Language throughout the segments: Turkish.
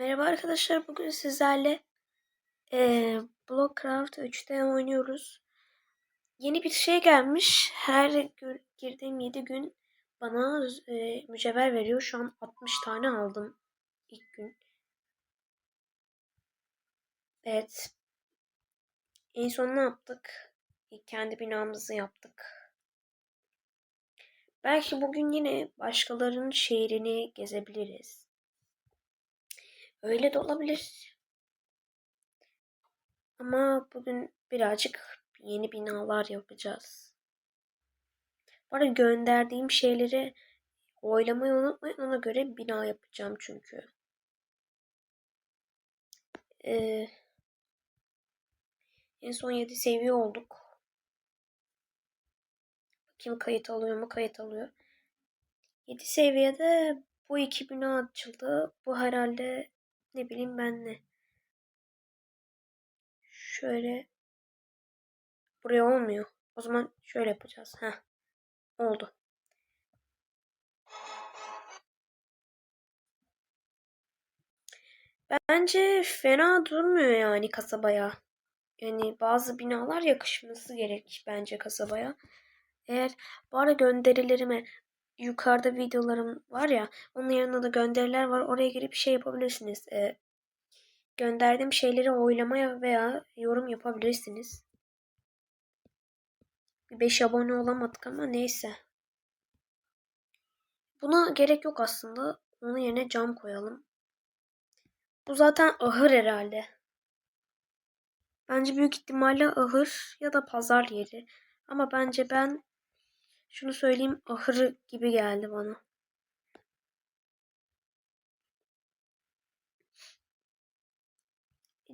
Merhaba arkadaşlar. Bugün sizlerle eee Blockcraft 3'te oynuyoruz. Yeni bir şey gelmiş. Her girdiğim 7 gün bana eee, mücevher veriyor. Şu an 60 tane aldım ilk gün. Evet. En son ne yaptık? İlk kendi binamızı yaptık. Belki bugün yine başkalarının şehrini gezebiliriz. Öyle de olabilir. Ama bugün birazcık yeni binalar yapacağız. Bu arada gönderdiğim şeyleri oylamayı unutmayın. Ona göre bina yapacağım çünkü. Ee, en son 7 seviye olduk. Bakayım kayıt alıyor mu? Kayıt alıyor. 7 seviyede bu iki bina açıldı. Bu herhalde ne bileyim ben ne. Şöyle buraya olmuyor. O zaman şöyle yapacağız. Heh. Oldu. Bence fena durmuyor yani kasabaya. Yani bazı binalar yakışması gerek bence kasabaya. Eğer bari gönderilerime yukarıda videolarım var ya onun yanında da gönderiler var. Oraya girip şey yapabilirsiniz. Ee, gönderdiğim şeyleri oylamaya veya yorum yapabilirsiniz. Bir 5 abone olamadık ama neyse. Buna gerek yok aslında. Onun yerine cam koyalım. Bu zaten ahır herhalde. Bence büyük ihtimalle ahır ya da pazar yeri. Ama bence ben şunu söyleyeyim ahırı gibi geldi bana.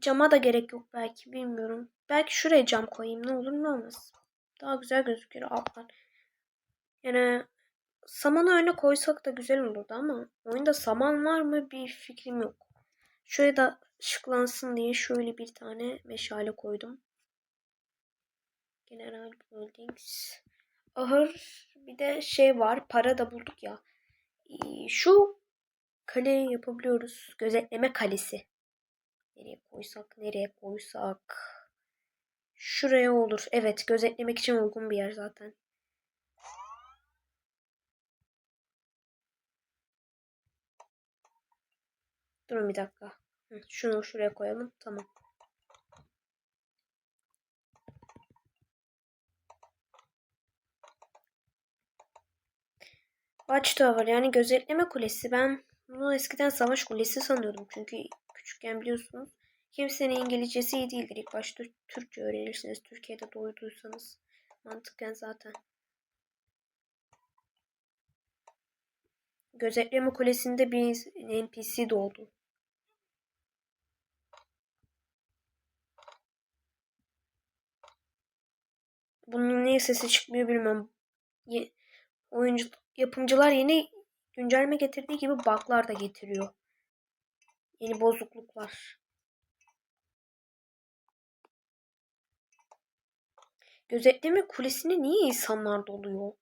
Cama da gerek yok belki bilmiyorum. Belki şuraya cam koyayım ne olur ne olmaz. Daha güzel gözükür altlar. Yani samanı öne koysak da güzel olurdu ama oyunda saman var mı bir fikrim yok. Şöyle da ışıklansın diye şöyle bir tane meşale koydum. General Buildings. Ahır bir de şey var para da bulduk ya. Şu kaleyi yapabiliyoruz. Gözetleme kalesi. Nereye koysak nereye koysak. Şuraya olur. Evet gözetlemek için uygun bir yer zaten. Durun bir dakika. Şunu şuraya koyalım. Tamam. Watchtower yani gözetleme kulesi. Ben bunu eskiden savaş kulesi sanıyordum. Çünkü küçükken biliyorsunuz kimsenin İngilizcesi iyi değildir. İlk başta Türkçe öğrenirsiniz. Türkiye'de doğduysanız mantıken zaten. Gözetleme kulesinde bir NPC doğdu. Bunun niye sesi çıkmıyor bilmem. Ye- oyuncu yapımcılar yeni güncelleme getirdiği gibi bug'lar da getiriyor. Yeni bozukluklar. Gözetleme kulesine niye insanlar doluyor?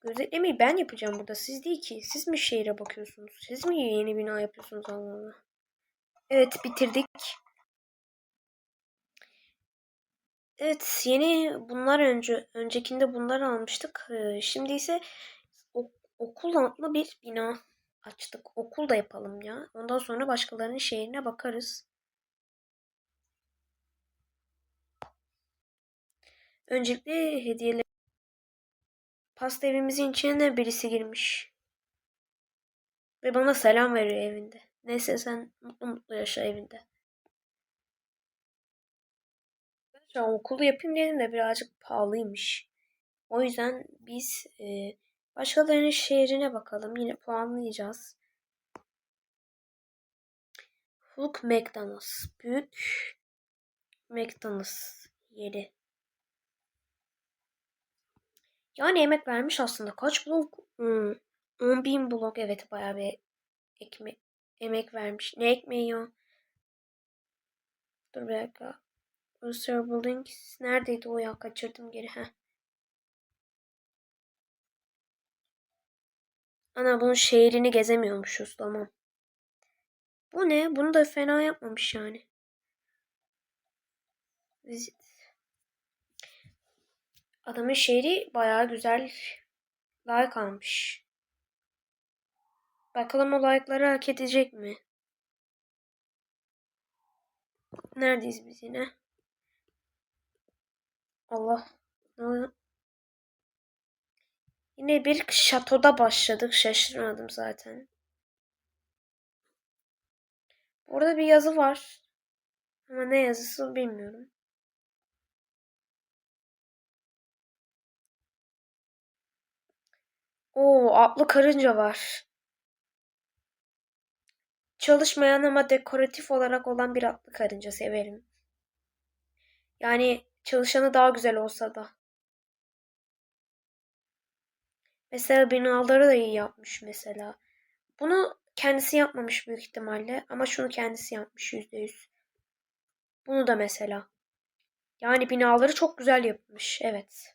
Gözetlemeyi ben yapacağım burada. Siz değil ki. Siz mi şehre bakıyorsunuz? Siz mi yeni bina yapıyorsunuz Allah Allah. Evet bitirdik. Evet yeni bunlar önce öncekinde bunlar almıştık. Ee, Şimdi ise okul adlı bir bina açtık. Okul da yapalım ya. Ondan sonra başkalarının şehrine bakarız. Öncelikle hediyeler. Pasta evimizin içine birisi girmiş. Ve bana selam veriyor evinde. Neyse sen mutlu mutlu yaşa evinde. Şu an okulu yapayım dedim de birazcık pahalıymış. O yüzden biz e, başkalarının şehrine bakalım. Yine puanlayacağız. Hulk McDonald's. Büyük McDonald's yeri. Yani emek vermiş aslında. Kaç blok? Hmm, 10 bin blok. Evet bayağı bir ekme emek vermiş. Ne ekmeği ya? Dur bir dakika. Ulster Buildings. Neredeydi o ya? Kaçırdım geri. Heh. Ana bunun şehrini gezemiyormuşuz. Tamam. Bu ne? Bunu da fena yapmamış yani. Adamın şehri bayağı güzel like almış. Bakalım o like'ları hak edecek mi? Neredeyiz biz yine? Allah. Ne Yine bir şatoda başladık. Şaşırmadım zaten. Orada bir yazı var. Ama ne yazısı bilmiyorum. Oo, atlı karınca var. Çalışmayan ama dekoratif olarak olan bir atlı karınca severim. Yani çalışanı daha güzel olsa da. Mesela binaları da iyi yapmış mesela. Bunu kendisi yapmamış büyük ihtimalle ama şunu kendisi yapmış yüzde yüz. Bunu da mesela. Yani binaları çok güzel yapmış. Evet.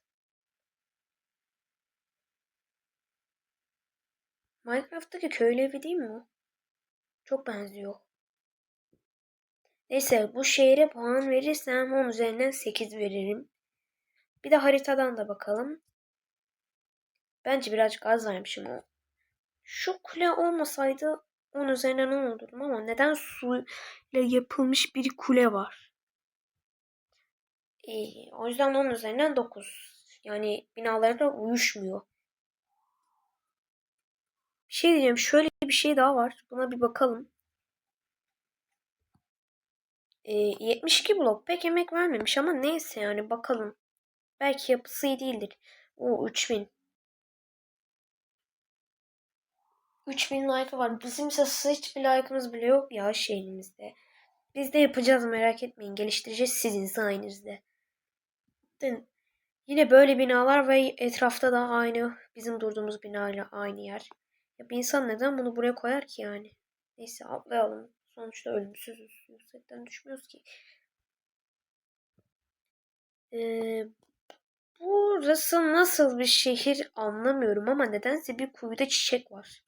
Minecraft'taki köylü evi değil mi? Çok benziyor. Neyse bu şehre puan verirsem 10 üzerinden 8 veririm. Bir de haritadan da bakalım. Bence birazcık az vermişim o. Şu kule olmasaydı 10 üzerinden 10 olurdum ama neden suyla yapılmış bir kule var? İyi, o yüzden 10 üzerinden 9. Yani binalarla uyuşmuyor. Bir şey diyeceğim. Şöyle bir şey daha var. Buna bir bakalım. E, 72 blok pek emek vermemiş ama neyse yani bakalım. Belki yapısı iyi değildir. O 3000. 3000 like var. Bizim ise hiçbir like'ımız bile yok ya şeyimizde. Biz de yapacağız merak etmeyin. Geliştireceğiz sizin sayenizde. Yine böyle binalar ve etrafta da aynı bizim durduğumuz binayla aynı yer. Ya bir insan neden bunu buraya koyar ki yani? Neyse atlayalım. Sonuçta ölümsüzüz. Yüksekten düşmüyoruz ki. Ee, burası nasıl bir şehir anlamıyorum ama nedense bir kuyuda çiçek var.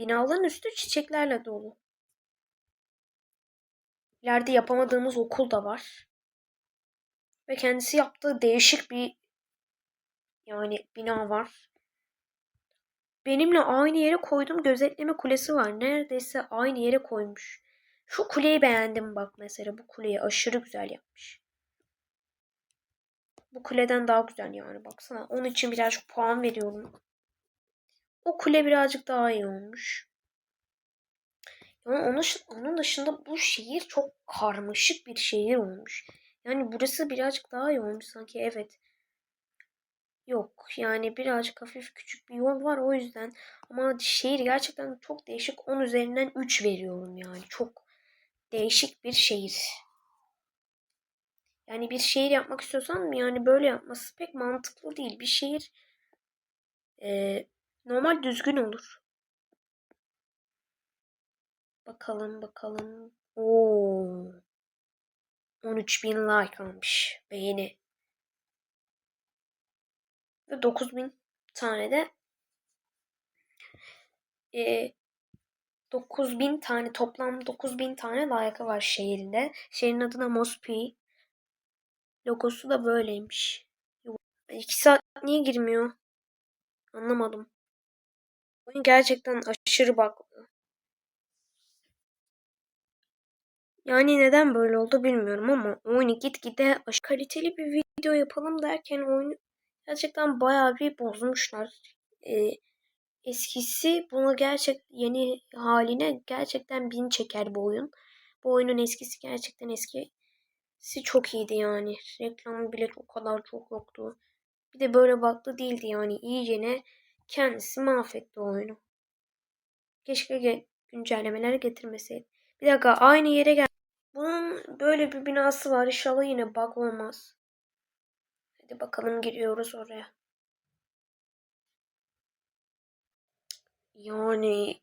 Binaların üstü çiçeklerle dolu. İleride yapamadığımız okul da var. Ve kendisi yaptığı değişik bir yani bina var. Benimle aynı yere koyduğum gözetleme kulesi var. Neredeyse aynı yere koymuş. Şu kuleyi beğendim bak mesela. Bu kuleyi aşırı güzel yapmış. Bu kuleden daha güzel yani baksana. Onun için birazcık puan veriyorum. O kule birazcık daha iyi olmuş. Yani onun, onun dışında bu şehir çok karmaşık bir şehir olmuş. Yani burası birazcık daha iyi olmuş sanki evet. Yok yani birazcık hafif küçük bir yol var o yüzden. Ama şehir gerçekten çok değişik. 10 üzerinden 3 veriyorum yani. Çok değişik bir şehir. Yani bir şehir yapmak istiyorsan yani böyle yapması pek mantıklı değil. Bir şehir e, normal düzgün olur. Bakalım bakalım. Oo. 13 bin like almış. Beğeni. Ve 9 bin tane de e, 9 bin tane toplam 9 bin tane like var şehirde. Şehrin adına Mospi. Logosu da böyleymiş. 2 saat niye girmiyor? Anlamadım. Oyun gerçekten aşırı baklı. Yani neden böyle oldu bilmiyorum ama oyunu gitgide aşırı kaliteli bir video yapalım derken oyunu gerçekten bayağı bir bozmuşlar. Ee, eskisi bunu gerçek yeni haline gerçekten bin çeker bu oyun. Bu oyunun eskisi gerçekten eskisi çok iyiydi yani. Reklamı bile o kadar çok yoktu. Bir de böyle baktı değildi yani. İyice ne kendisi mahvetti oyunu. Keşke güncellemeler getirmeseydi. Bir dakika aynı yere gel. Bunun böyle bir binası var. İnşallah yine bug olmaz. Hadi bakalım giriyoruz oraya. Yani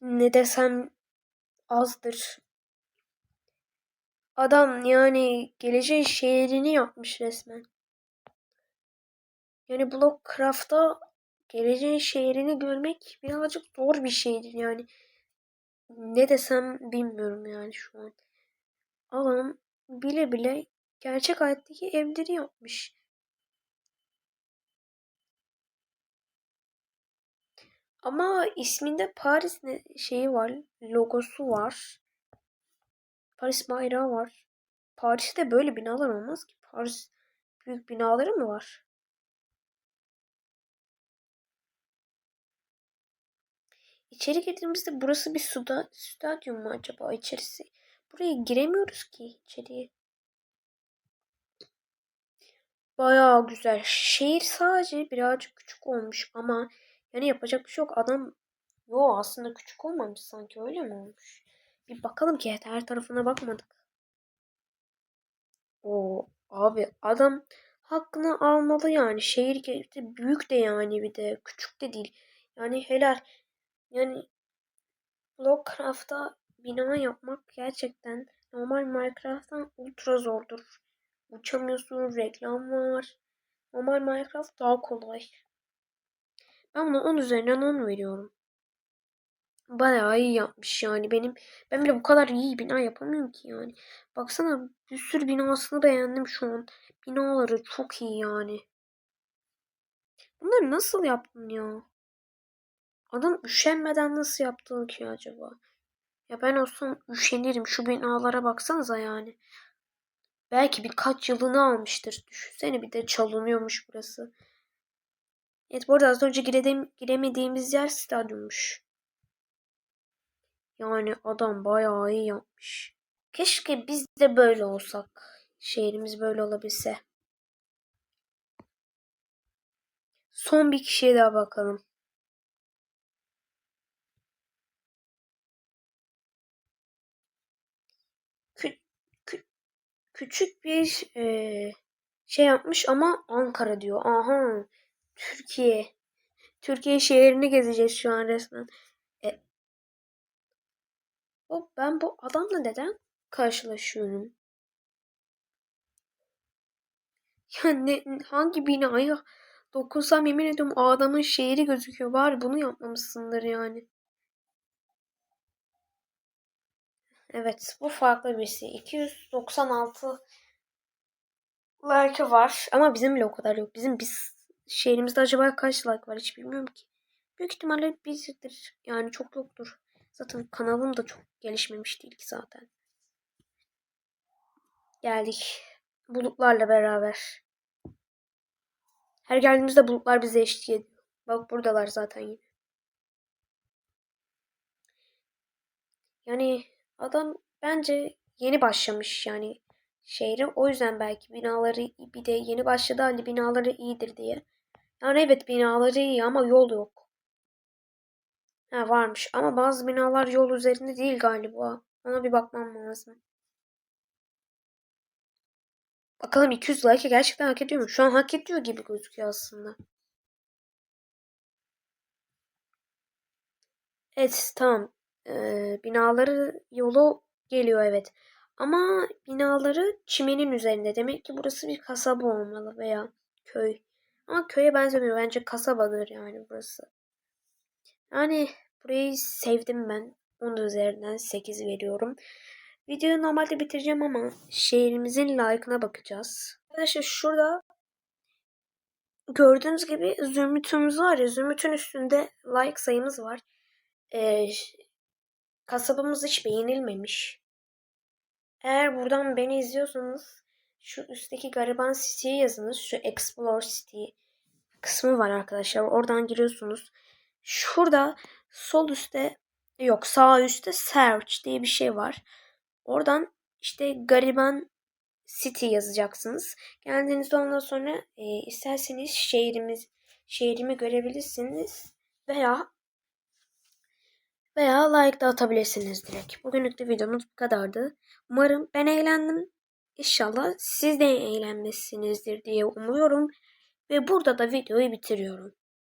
ne desem azdır. Adam yani geleceğin şehrini yapmış resmen. Yani Blockcraft'ta geleceğin şehrini görmek birazcık zor bir şeydir yani. ne desem bilmiyorum yani şu an. Adam bile bile gerçek hayattaki evleri yapmış. Ama isminde Paris ne şeyi var, logosu var. Paris bayrağı var. Paris'te böyle binalar olmaz ki. Paris büyük binaları mı var? İçeri girdiğimizde burası bir suda, stadyum mu acaba içerisi? Buraya giremiyoruz ki içeriye. Bayağı güzel. Şehir sadece birazcık küçük olmuş ama yani yapacak bir şey yok. Adam yo aslında küçük olmamış sanki öyle mi olmuş? Bir bakalım ki her tarafına bakmadık. O abi adam hakkını almalı yani. Şehir büyük de yani bir de küçük de değil. Yani helal. Yani Blockcraft'ta bina yapmak gerçekten normal Minecraft'tan ultra zordur. Uçamıyorsun, reklam var. Normal Minecraft daha kolay. Ben buna 10 üzerinden 10 veriyorum. Bayağı iyi yapmış yani benim. Ben bile bu kadar iyi bina yapamıyorum ki yani. Baksana bir sürü binasını beğendim şu an. Binaları çok iyi yani. Bunları nasıl yaptın ya? Adam üşenmeden nasıl yaptın ki acaba? Ya ben olsam üşenirim. Şu binalara baksanıza yani. Belki birkaç yılını almıştır. Düşünsene bir de çalınıyormuş burası. Evet bu arada az önce girediğim, giremediğimiz yer stadyummuş. Yani adam bayağı iyi yapmış. Keşke biz de böyle olsak. Şehrimiz böyle olabilse. Son bir kişiye daha bakalım. Küçük bir e, şey yapmış ama Ankara diyor. Aha. Türkiye. Türkiye şehrini gezeceğiz şu an resmen. E, o ben bu adamla neden karşılaşıyorum? Ya ne, hangi binaya dokunsam yemin ediyorum adamın şehri gözüküyor. Bari bunu yapmamışsındır yani. Evet bu farklı birisi. 296 like var ama bizim bile o kadar yok. Bizim biz şehrimizde acaba kaç like var hiç bilmiyorum ki. Büyük ihtimalle bizdir. Yani çok yoktur. Zaten kanalım da çok gelişmemiş değil ki zaten. Geldik. Bulutlarla beraber. Her geldiğimizde bulutlar bize eşlik ediyor. Bak buradalar zaten yine. Yani adam bence yeni başlamış yani şehre. O yüzden belki binaları bir de yeni başladı hali binaları iyidir diye. Yani evet binaları iyi ama yol yok. Ha varmış ama bazı binalar yol üzerinde değil galiba. Ona bir bakmam lazım. Bakalım 200 like gerçekten hak ediyor mu? Şu an hak ediyor gibi gözüküyor aslında. Evet tamam. Binaları yolu geliyor evet. Ama binaları çimenin üzerinde. Demek ki burası bir kasaba olmalı veya köy. Ama köye benzemiyor. Bence kasabadır yani burası. Yani burayı sevdim ben. Onun üzerinden 8 veriyorum. Videoyu normalde bitireceğim ama şehrimizin like'ına bakacağız. Arkadaşlar şurada gördüğünüz gibi zümrütümüz var ya zümrütün üstünde like sayımız var. Ee, kasabamız hiç beğenilmemiş. Eğer buradan beni izliyorsanız şu üstteki gariban City'ye yazınız. Şu Explore City kısmı var arkadaşlar. Oradan giriyorsunuz. Şurada sol üstte yok sağ üstte search diye bir şey var. Oradan işte gariban city yazacaksınız. Geldiğinizde ondan sonra e, isterseniz şehrimiz şehrimi görebilirsiniz veya veya like da atabilirsiniz direkt. Bugünlük de videomuz bu kadardı. Umarım ben eğlendim. İnşallah siz de eğlenmişsinizdir diye umuyorum. Ve burada da videoyu bitiriyorum.